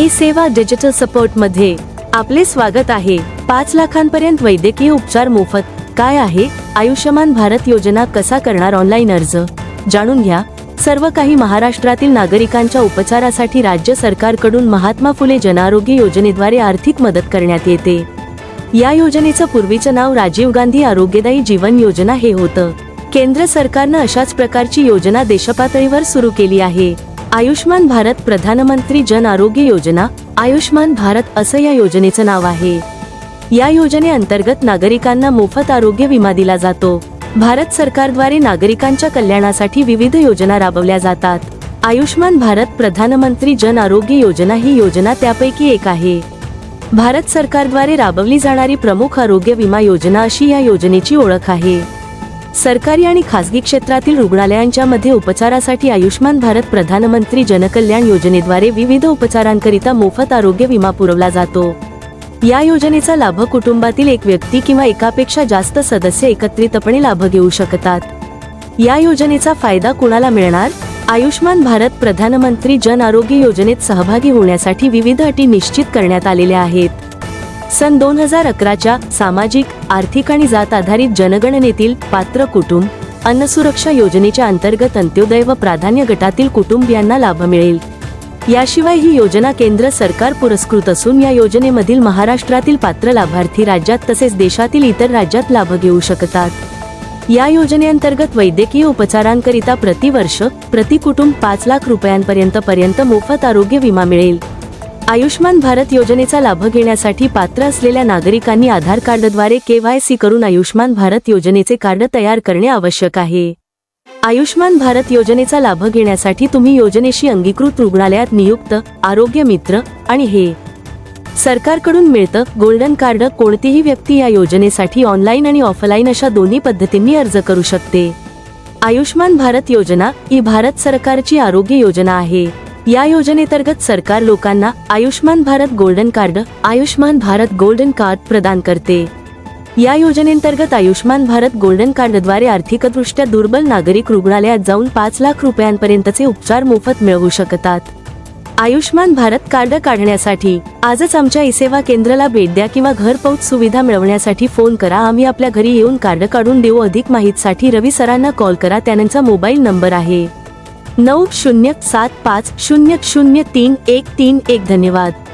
E सेवा digital सपोर्टमध्ये आपले स्वागत आहे. पाच लाखांपर्यंत वैद्यकीय उपचार मोफत. काय आहे? आयुष्यमान भारत योजना कसा करणार ऑनलाईन अर्ज? जाणून घ्या. सर्व काही महाराष्ट्रातील नागरिकांच्या उपचारासाठी राज्य सरकारकडून महात्मा फुले जनआरोग्य योजनेद्वारे आर्थिक मदत करण्यात येते. या योजनेचं पूर्वीचं नाव राजीव गांधी आरोग्यदायी जीवन योजना हे होतं. केंद्र सरकारनं अशाच प्रकारची योजना देशपातळीवर सुरू केली आहे. आयुष्मान भारत प्रधानमंत्री जन आरोग्य योजना आयुष्मान भारत असं या योजनेचं नाव आहे. या योजनेअंतर्गत नागरिकांना मोफत आरोग्य विमा दिला जातो. भारत सरकारद्वारे नागरिकांच्या कल्याणासाठी विविध योजना राबवल्या जातात. आयुष्मान भारत प्रधानमंत्री जन आरोग्य योजना ही योजना त्यापैकी एक आहे. भारत सरकारद्वारे राबवली जाणारी प्रमुख आरोग्य विमा योजना अशी या योजनेची ओळख आहे. सरकारी आणि खासगी क्षेत्रातील रुग्णालयांच्या मध्ये उपचारासाठी आयुष्मान भारत प्रधानमंत्री जनकल्याण योजनेद्वारे विविध उपचारांकरिता मोफत आरोग्य विमा पुरवला जातो. या योजनेचा लाभ कुटुंबातील एक व्यक्ती किंवा एकापेक्षा जास्त सदस्य एकत्रितपणे लाभ घेऊ शकतात. या योजनेचा फायदा कुणाला मिळणार? आयुष्मान भारत प्रधानमंत्री जन आरोग्य योजनेत सहभागी होण्यासाठी विविध अटी निश्चित करण्यात आलेल्या आहेत. सन दोन हजार अकराच्या सामाजिक आर्थिक आणि जात आधारित जनगणनेतील पात्र कुटुंब अन्नसुरक्षा योजनेच्या अंतर्गत अंत्योदय व प्राधान्य गटातील कुटुंबियांना लाभ मिळेल. याशिवाय ही योजना केंद्र सरकार पुरस्कृत असून या योजनेमधील महाराष्ट्रातील पात्र लाभार्थी राज्यात तसेच देशातील इतर राज्यात लाभ घेऊ शकतात. या योजनेअंतर्गत वैद्यकीय उपचारांकरिता प्रतिवर्ष प्रति कुटुंब पाच लाख रुपयांपर्यंत पर्यंत मोफत आरोग्य विमा मिळेल. आयुष्मान भारत योजनेचा लाभ घेण्यासाठी पात्र असलेल्या नागरिकांनी आधार कार्डद्वारे केवायसी करून आयुष्मान भारत योजनेचे कार्ड तयार करणे आवश्यक आहे. आयुष्मान भारत योजनेचा लाभ घेण्यासाठी तुम्ही योजनेशी अंगीकृत रुग्णालयात नियुक्त आरोग्य मित्र आणि हे. सरकारकडून मिळतं गोल्डन कार्ड कोणतीही व्यक्ती या योजनेसाठी ऑनलाईन आणि ऑफलाईन अशा दोन्ही पद्धतींनी अर्ज करू शकते. आयुष्मान भारत योजना ही भारत सरकारची आरोग्य योजना आहे. या योजनेंतर्गत सरकार लोकांना Ayushman Bharat golden card Ayushman Bharat golden card प्रदान करते. या योजनेंतर्गत आयुष्मान भारत गोल्डन कार्डद्वारे आर्थिकदृष्ट्या दुर्बल नागरिक रुग्णालयात जाऊन पाच लाख रुपयांपर्यंतचे उपचार मोफत मिळवू शकतात. आयुष्मान भारत कार्ड काढण्यासाठी आजच आमच्या ई सेवा केंद्राला भेट द्या किंवा घरपोच सुविधा मिळवण्यासाठी फोन करा. आम्ही आपल्या घरी येऊन कार्ड काढून देऊ. अधिक माहितीसाठी रवी सरांना कॉल करा. त्यांचा मोबाईल नंबर आहे. नऊ शून्य सात पाच शून्य शून्य तीन एक तीन एक. धन्यवाद.